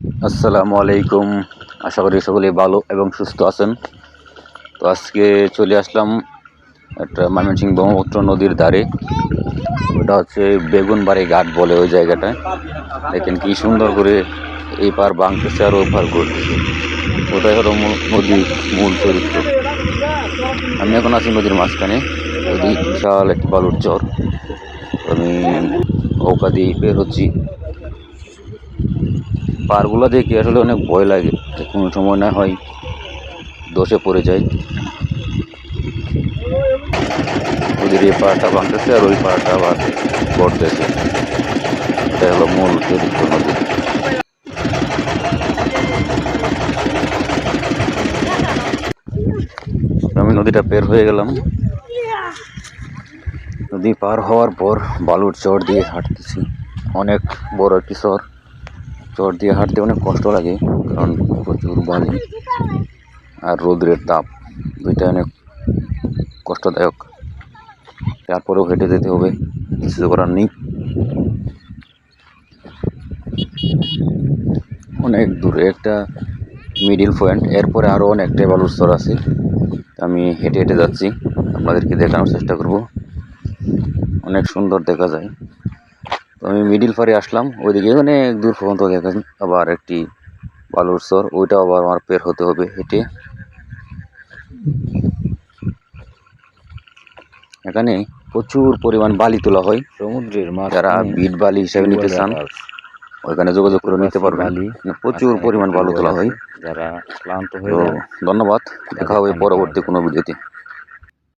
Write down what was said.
আসসালামু আলাইকুম। আশা করি সকলে ভালো এবং সুস্থ আছেন। তো আজকে চলে আসলাম একটা ময়মনসিংহ ব্রহ্মপুত্র নদীর ধারে। ওটা হচ্ছে বেগুনবাড়ি ঘাট বলে ওই জায়গাটায় দেখেন কি সুন্দর করে এই পার বাঁকতেছে আর ওই পার ঘুরতেছে। ওটাই হলো নদীর মূল চরিত্র। আমি এখন আছি নদীর মাঝখানে। নদী বিশাল একটি বালুর চর। আমি নৌকা দিয়ে বের হচ্ছি। পারগুলো দেখি, আসলে অনেক ভয় লাগে। কোনো সময় না হয় দোষে পড়ে যায় ওদের এই পাড়টা ভাঙতেছে আর ওই পাড়টা আবার পড়তেছে এটা হলো মূল চরিত্র নদী। আমি নদীটা বের হয়ে গেলাম। নদী পার হওয়ার পর বালুর চর দিয়ে হাঁটতেছি। অনেক বড় একটি চর দিয়ে হাঁটতে অনেক কষ্ট লাগে, কারণ প্রচুর বালি আর রোদ্রের তাপ দুইটা অনেক কষ্টদায়ক। তারপরেও হেঁটে যেতে হবে, কিছু করার নেই। অনেক দূরে একটা মিডিল পয়েন্ট এরপরে আরও অনেকটাই বালুর স্তর আছে। আমি হেঁটে হেঁটে যাচ্ছি, আপনাদেরকে দেখানোর চেষ্টা করব। অনেক সুন্দর দেখা যায়। তো আমি মিডিল পারে আসলাম ওইদিকে অনেক দূর পর্যন্ত দেখেন আবার একটি বালুর স্তর ওইটাও আবার আমার পের হতে হবে হেঁটে। এখানে প্রচুর পরিমাণ বালি তোলা হয়। সমুদ্রের মাছ যারা বিট বালি হিসাবে নিতে চান ওইখানে যোগাযোগ করে নিতে পারবেন। প্রচুর পরিমাণ বালু তোলা হয় যারা ক্লান্ত হয়ে ধন্যবাদ দেখা হবে পরবর্তী কোনো ভিডিওতে।